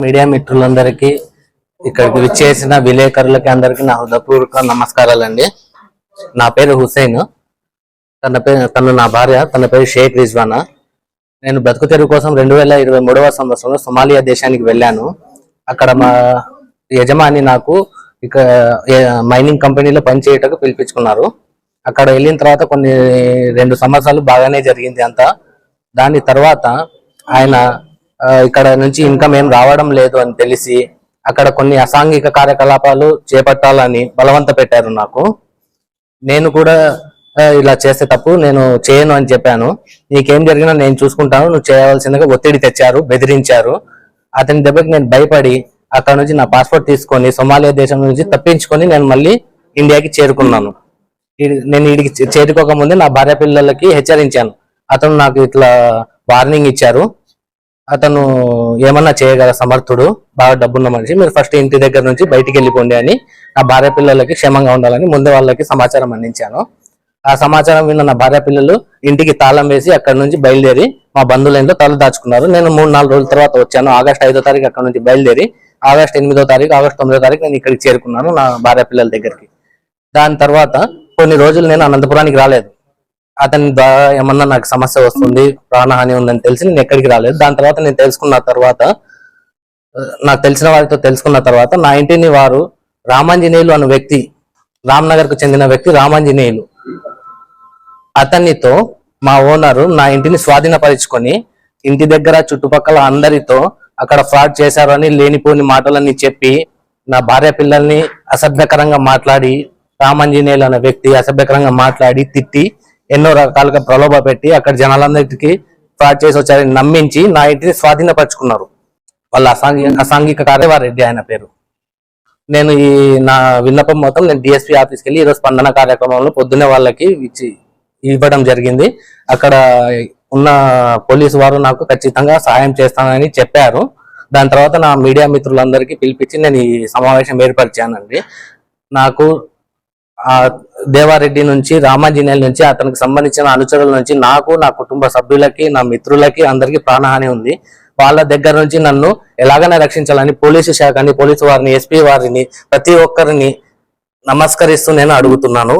Media మిత్రులందరికీ ఇక్కడికి విచ్చేసిన విలేకరులకి అందరికీ నా హృదయపూర్వక నమస్కారాలండి. నా పేరు హుసేన్ తన పేరు తను నా భార్య తన పేరు షేక్ రిజ్వానా. నేను బ్రతుకు తెరువు కోసం రెండు వేల ఇరవై మూడవ సంవత్సరంలో సొమాలియా దేశానికి వెళ్ళాను. అక్కడ మా యజమాని నాకు ఇక మైనింగ్ కంపెనీలో పనిచేయటకు పిలిపించుకున్నారు. అక్కడ వెళ్ళిన తర్వాత కొన్ని రెండు సంవత్సరాలు బాగానే జరిగింది అంతా. దాని తర్వాత ఆయన ఇక్కడ నుంచి ఇన్కమ్ ఏం రావడం లేదు అని తెలిసి అక్కడ కొన్ని అసాంఘిక కార్యకలాపాలు చేపట్టాలని బలవంత పెట్టారు నాకు. నేను కూడా ఇలా చేస్తే తప్పు నేను చేయను అని చెప్పాను. నీకేం జరిగినా నేను చూసుకుంటాను నువ్వు చేయవలసిందిగా ఒత్తిడి తెచ్చారు బెదిరించారు. అతని దెబ్బకి నేను భయపడి అక్కడ నుంచి నా పాస్పోర్ట్ తీసుకొని సొమాలియా దేశం నుంచి తప్పించుకొని నేను మళ్ళీ ఇండియాకి చేరుకున్నాను. నేను ఇడికి చేరుకోకముందే నా భార్య పిల్లలకి హెచ్చరించాను. అతను నాకు ఇట్లా వార్నింగ్ ఇచ్చారు. అతను ఏమన్నా చేయగల సమర్థుడు బాగా డబ్బున్న మనిషి మీరు ఫస్ట్ ఇంటి దగ్గర నుంచి బయటికి వెళ్ళిపోండి అని నా భార్య పిల్లలకి క్షేమంగా ఉండాలని ముందే వాళ్ళకి సమాచారం అందించాను. ఆ సమాచారం విన్న నా భార్య పిల్లలు ఇంటికి తాళం వేసి అక్కడ నుంచి బయలుదేరి మా బంధువుల ఇంట్లో తల దాచుకున్నారు. నేను మూడు నాలుగు రోజుల తర్వాత వచ్చాను. ఆగస్ట్ ఐదో తారీఖు అక్కడ నుంచి బయలుదేరి ఆగస్ట్ ఎనిమిదో తారీఖు ఆగస్ట్ తొమ్మిదో తారీఖు నేను ఇక్కడికి చేరుకున్నాను నా భార్య పిల్లల దగ్గరికి. దాని తర్వాత కొన్ని రోజులు నేను అనంతపురానికి రాలేదు. అతని ద్వారా ఏమన్నా నాకు సమస్య వస్తుంది ప్రాణహాని ఉందని తెలిసి నేను ఎక్కడికి రాలేదు. దాని తర్వాత నేను తెలుసుకున్న తర్వాత నాకు తెలిసిన వారితో తెలుసుకున్న తర్వాత నా ఇంటిని వారు రామాంజనేయులు అనే వ్యక్తి రామ్నగర్కు చెందిన వ్యక్తి రామాంజనేయులు. అతనితో మా ఓనరు నా ఇంటిని స్వాధీనపరుచుకొని ఇంటి దగ్గర చుట్టుపక్కల అందరితో అక్కడ ఫ్రాడ్ చేశారని లేనిపోని మాటలన్నీ చెప్పి నా భార్య పిల్లల్ని అసభ్యకరంగా మాట్లాడి రామంజనేయులు అనే వ్యక్తి అసభ్యకరంగా మాట్లాడి తిట్టి ఎన్నో రకాలుగా ప్రలోభ పెట్టి అక్కడ జనాలందరికీ ఫ్రాడ్ చేసి వచ్చారని నమ్మించి నా ఇంటిని స్వాధీనపరుచుకున్నారు. వాళ్ళ అసాంఘిక అసాంఘిక కార్యవారెడ్డి ఆయన పేరు. నేను ఈ నా విన్నపం మొత్తం నేను డిఎస్పీ ఆఫీస్కి వెళ్ళి ఈరోజు స్పందన కార్యక్రమంలో పొద్దున్నే వాళ్ళకి ఇచ్చి ఇవ్వడం జరిగింది. అక్కడ ఉన్న పోలీసు వారు నాకు ఖచ్చితంగా సహాయం చేస్తానని చెప్పారు. దాని తర్వాత నా మీడియా మిత్రులందరికీ పిలిపించి నేను ఈ సమావేశం ఏర్పరిచానండి. నాకు ఆ దేవారెడ్డి నుంచి రామాంజనేయుల నుంచి అతనికి సంబంధించిన అనుచరుల నుంచి నాకు నా కుటుంబ సభ్యులకి నా మిత్రులకి అందరికీ ప్రాణహాని ఉంది. వాళ్ళ దగ్గర నుంచి నన్ను ఎలాగైనా రక్షించాలని పోలీసు శాఖని పోలీసు వారిని ఎస్పీ వారిని ప్రతి ఒక్కరిని నమస్కరిస్తూ నేను అడుగుతున్నాను.